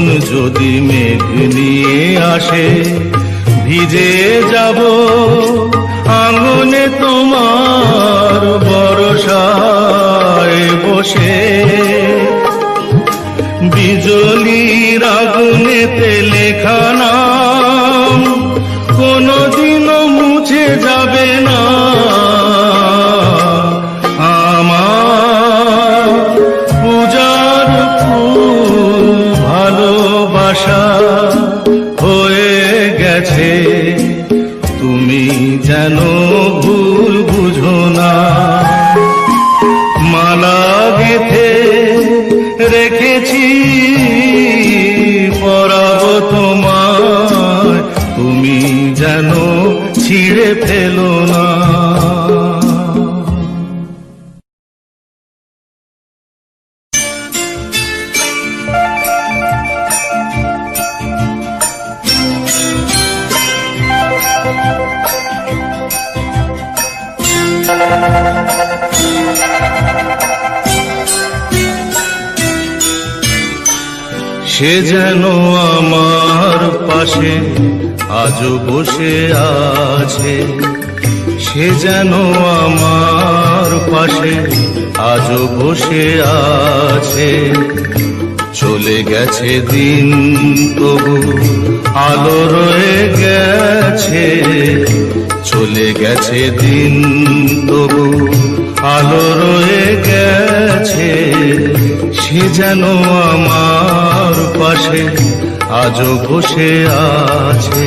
মন যদি মেঘ নিয়ে আসে ভিজে যাব। আঙনে তোমার বরসায় বসে। বিজলি আগুনেতে লেখানা চলে গেছে দিন তবু, আলো রয়ে গেছে। চলে গেছে দিন তবু, আলো রয়ে গেছে। সে যেন আমার পাশে আজও বসে আছে।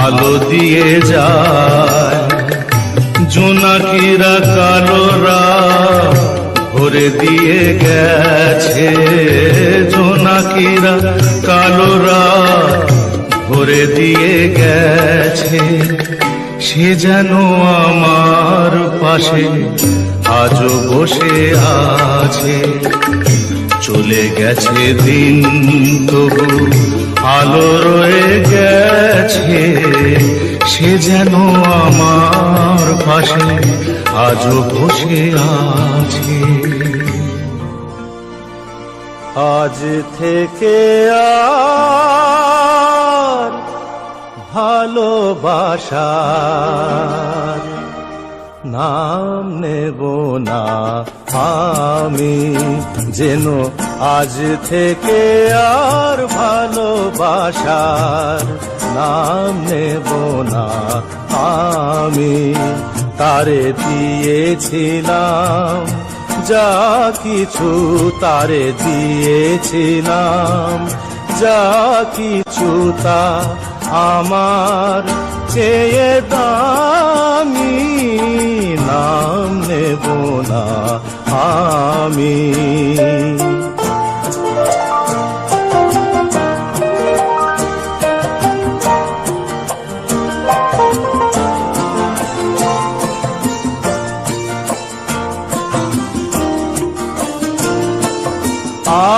আলো দিয়ে যায়। জোনাকিরা কালোরা ভরে দিয়ে গেছে। জোনাকিরা কালোরা ভরে দিয়ে গেছে। সে যেন আমার পাশে আজও বসে আছে। চলে গেছে দিন তবু আলো রয়ে গেছে, সে যেন আমার পাশে আজও বসে আছে। আজ থেকে আর ভালোবাসার নাম নেব না আমি, যেন আজ থেকে আর ভালোবাসার নাম নেব না আমি। তারে দিয়েছিলাম, যা কিছু তারে দিয়েছিলাম, যা কিছু তা আমার চেয়ে দামি নাম নেব না আমি।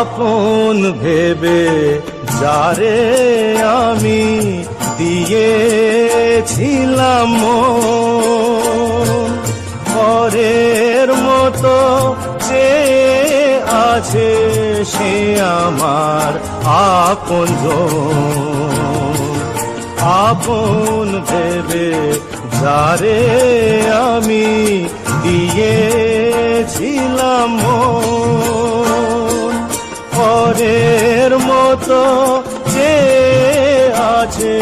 আপন ভেবে যারে আমি দিয়েছিলাম পরের মতো যে আছে সে আমার আপন আপন ভেবে যারে আমি দিয়েছিলাম মন, পরের মতো যে আছে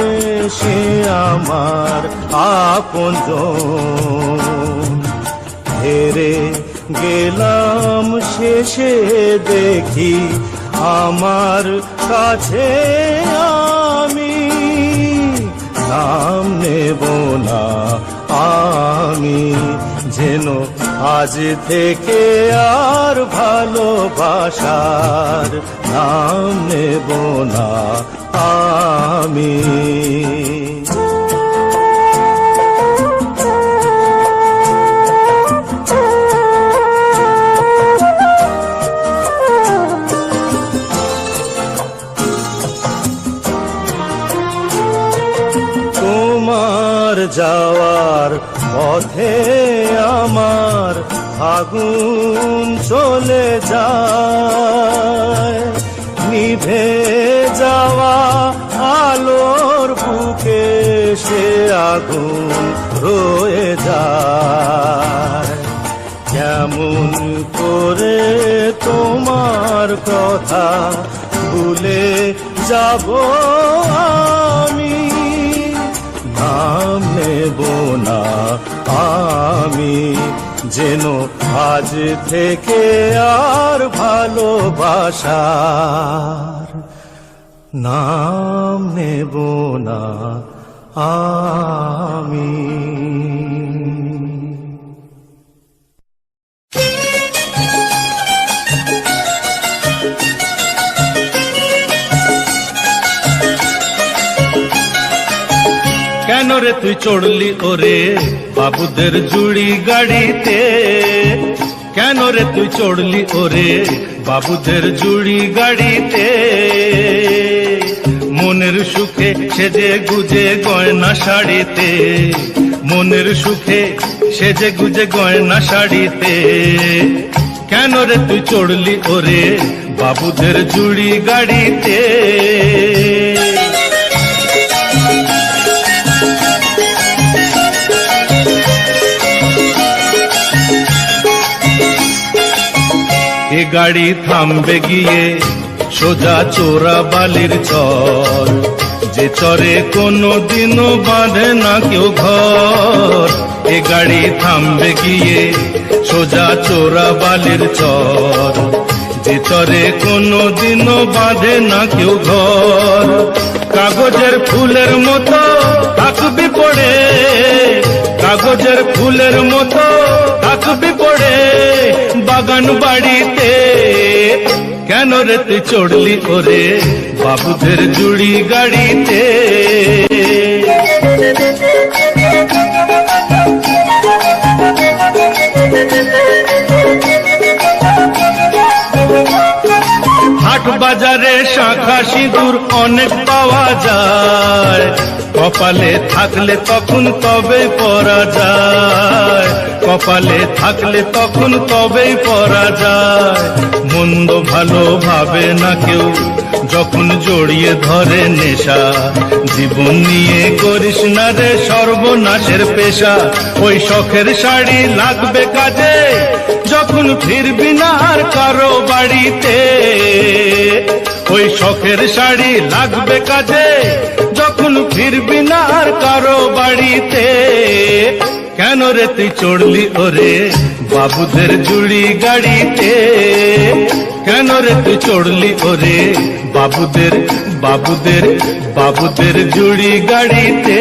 সে আমার আপন হেরে গেলাম শেষে দেখি আমার কাছে আমি নাম নেব না আমি যেন আজ থেকে আর ভালোবাসার নাম নেব না আমি। তোমার যাওয়ার পথে আমার আগুন চলে যায়। নিভে যাওয়া আলোর বুকে সে আগুন রয়ে যায়। কেমন করে তোমার কথা ভুলে যাব আমি, নাম নেব না আমি। যেন আজ থেকে আর ভালোবাসার নাম নেব না আমি। তুই চড়লি ওরে বাবুদের জুড়ি গাড়িতে। কেন রে তুই চড়লি ওরে বাবুদের জুড়ি গাড়িতে? মনের সুখে সেজে গুজে গয়না শাড়িতে। মনের সুখে সেজে গুজে গয়না শাড়িতে। কেন রে তুই চড়লি ওরে বাবুদের জুড়ি গাড়িতে? গাড়ি থামবে গিয়ে, সোজা চোরা বালির চর। যে চরে কোনো দিনও বাঁধে না কেউ ঘর, এ গাড়ি থামবে গিয়ে, সোজা চোরা বালির চর। যে চরে কোনো দিনও বাঁধে না কেউ ঘর, কাগজের ফুলের মতো থাকবি পড়ে। কাগজের ফুলের মতো থাকবি পড়ে বাগান বাড়িতে। কেন রেতে চড়লি করে বাবুদের জুড়ি গাড়িতে। বাজারে শাখা সিঁদুর অনেক পাওয়া যায়। কপালে থাকলে তখন তবে পরা যায়। কপালে থাকলে তখন তবেই পরা যায়। মন্দ ভালো ভাবে না কেউ যখন জড়িয়ে ধরে নেশা। জীবন নিয়ে করিস না রে সর্বনাশের পেশা। ওই শখের শাড়ি লাগবে কাজে। যখন ফিরবি না কারও বাড়িতে, ওই শখের শাড়ি লাগবে কাজে। যখন ফিরবি না কারও বাড়িতে, কেন রে তুই চড়লি ওরে বাবুদের জুড়ি গাড়িতে? কেন রে তুই চড়লি ওরে বাবুদের বাবুদের বাবুদের জুড়ি গাড়িতে?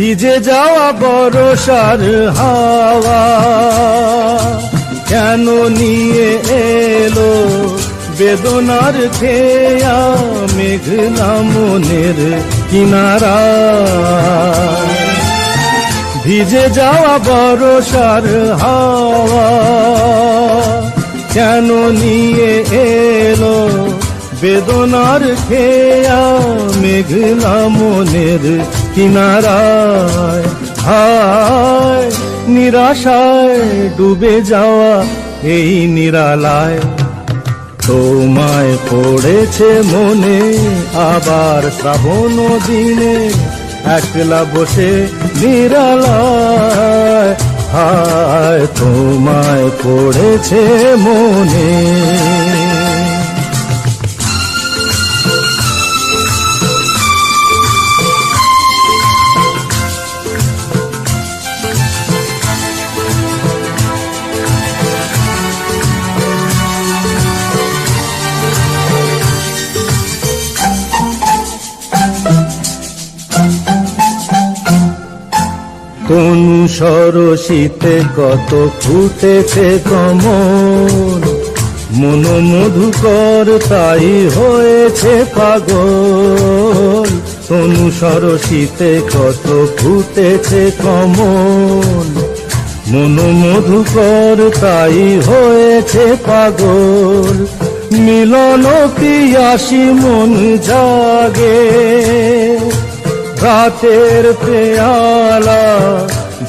ভিজে যাওয়া বরসার হাওয়া কেন নিয়ে এলো বেদনার খেয়া মেঘনা মনের কিনারা? ভিজে যাওয়া বরসার হাওয়া কেন নিয়ে এলো বেদনার খেয়া মেঘলা মনের কিনারায়, হায়, নিরাশায় ডুবে যাওয়া এই নিরালায়। তোমায় পড়েছে মনে আবার শ্রাবণ দিনে, একলা বসে নিরালায়, হায়, তোমায় পড়েছে মনে। কোন সরসিতে কত ফুটেছে কমল? মন মধুকর তাই হয়েছে পাগল। তনু সরসিতে কত ফুটেছে কমল? মন মধুকর তাই হয়েছে পাগল। মিলন পিয়াসী মন জাগে? রাতের পেয়ালা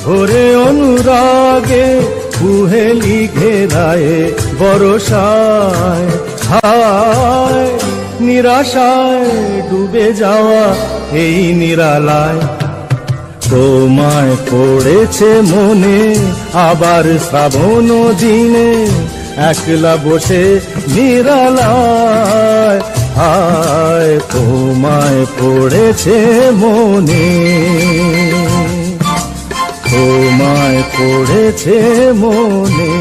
ভোরে অনুরাগে কুহেলি ঘেরায় বরসায়। হায়, নিরাশায় ডুবে যাওয়া এই নিরালায়। তোমায় পড়েছে মনে আবার শ্রাবণ দিনে একলা বসে নিরালায়। হায় তোমায় পড়েছে মনে? তোমায় পড়েছে মনে?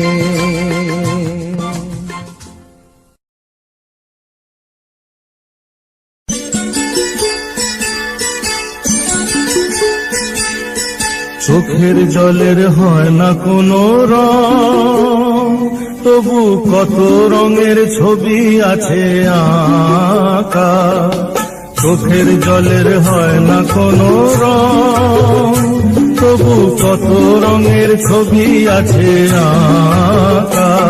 চোখের জলের হয় না কোনো রং। তবু কত রঙের ছবি আছে আঁকা? চোখের জলের হয় না কোনো রং। তবু কত রঙের ছবি আছে আঁকা?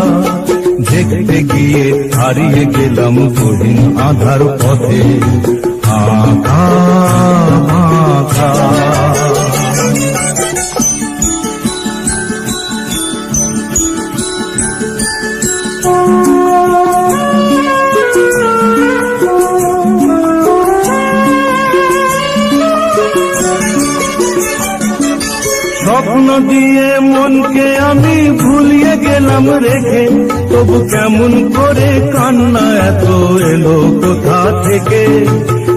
দেখতে গিয়ে হারিয়ে গেলাম গহীন আধার পথে। আঁকা আঁকা। দিয়ে মনকে আমি ভুলিয়ে গেলাম রেখে। তবু কেমন করে কান্না এত এলো কোথা থেকে?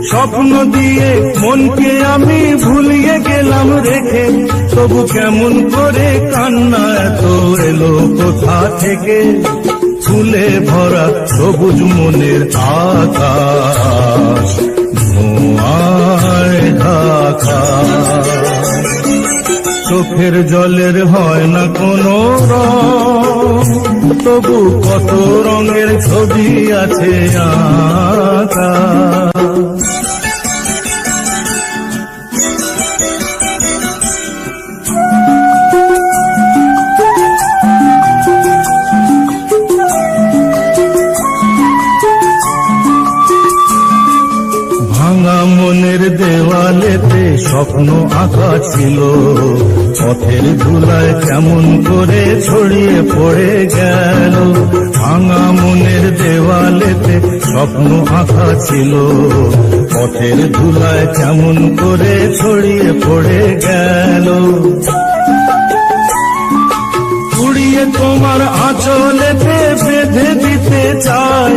স্বপ্ন দিয়ে মনকে আমি ভুলিয়ে গেলাম রেখে। তবু কেমন করে কান্না এত এলো কোথা থেকে? ফুলে ভরা সবুজ মনের আকাশ ঢাকা। চোখের জলের হয় না কোনো তবু কত রঙের ছবি আছে আঁকা স্বপ্ন আঁকা ছিল। পথের ধুলায় কেমন করে ছড়িয়ে পড়ে গেল। ভাঙা মনের দেওয়ালেতে স্বপ্ন আঁকা ছিল। পথের ধুলায় কেমন করে ছড়িয়ে পড়ে গেল। তোমার আঁচলেতে বেঁধে দিতে চাই।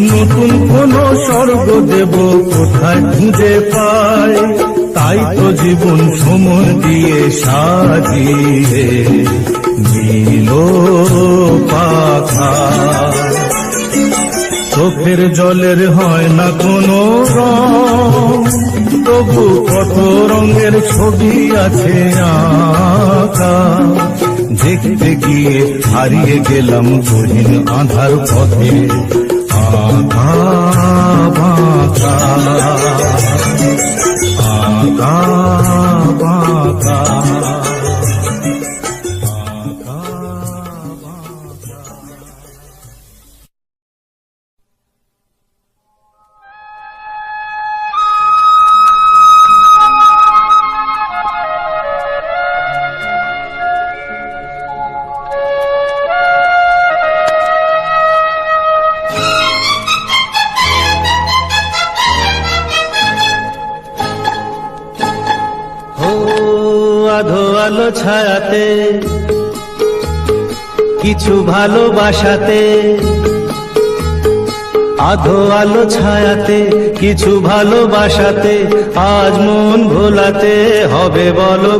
নতুন কোন স্বর্গ দেব কোথায় খুঁজে পাই? তাই তো জীবন সময় দিয়ে সাজিয়ে নীল পাখা। চোখের জলের হয় না কোনো তবু কত রঙের ছবি আছে আঁকা। দেখতে গিয়ে হারিয়ে গেলাম গহীন আধার পথে আঁকা বাঁকা। আঁকা ভালোবাসাতে আধো আলো ছায়াতে কিছু ভালোবাসাতে আজ মন ভোলাতে হবে বলো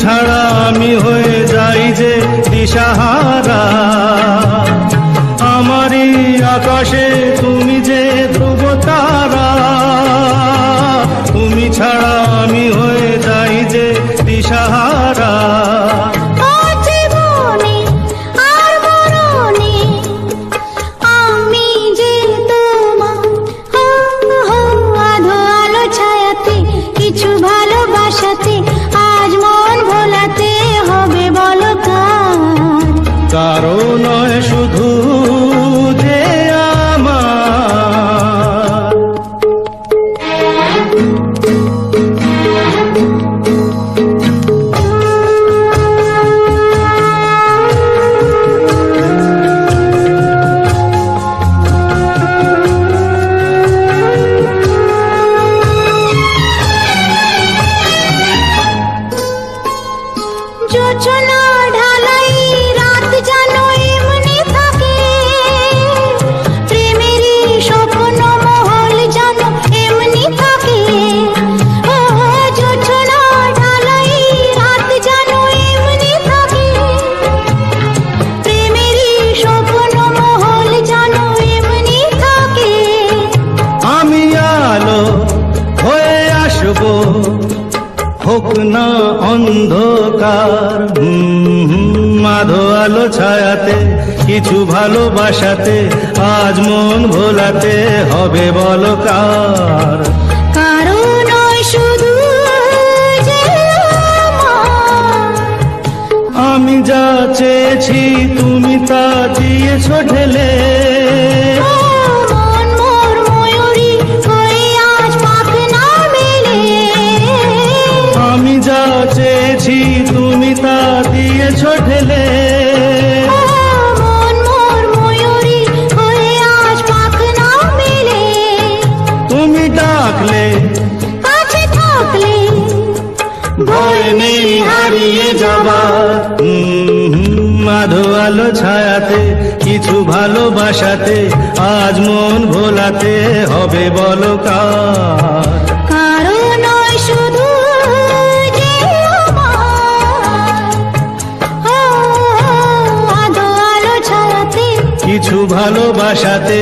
ছাড়া আমি হয়ে যাই যে দিশাহারা। আমারই আকাশে হোক না অন্ধকার মাধো আলো ছায়াতে কিছু ভালোবাসাতে আজ মন ভোলাতে হবে বলকার। আমি যা চেয়েছি তুমি তা দিয়েছ ঠেলে নিয়ে যাবা। মাধো আলো ছায়াতে কিছু ভালোবাসাতে আজ মন ভোলাতে হবে বলো কিছু ভালোবাসাতে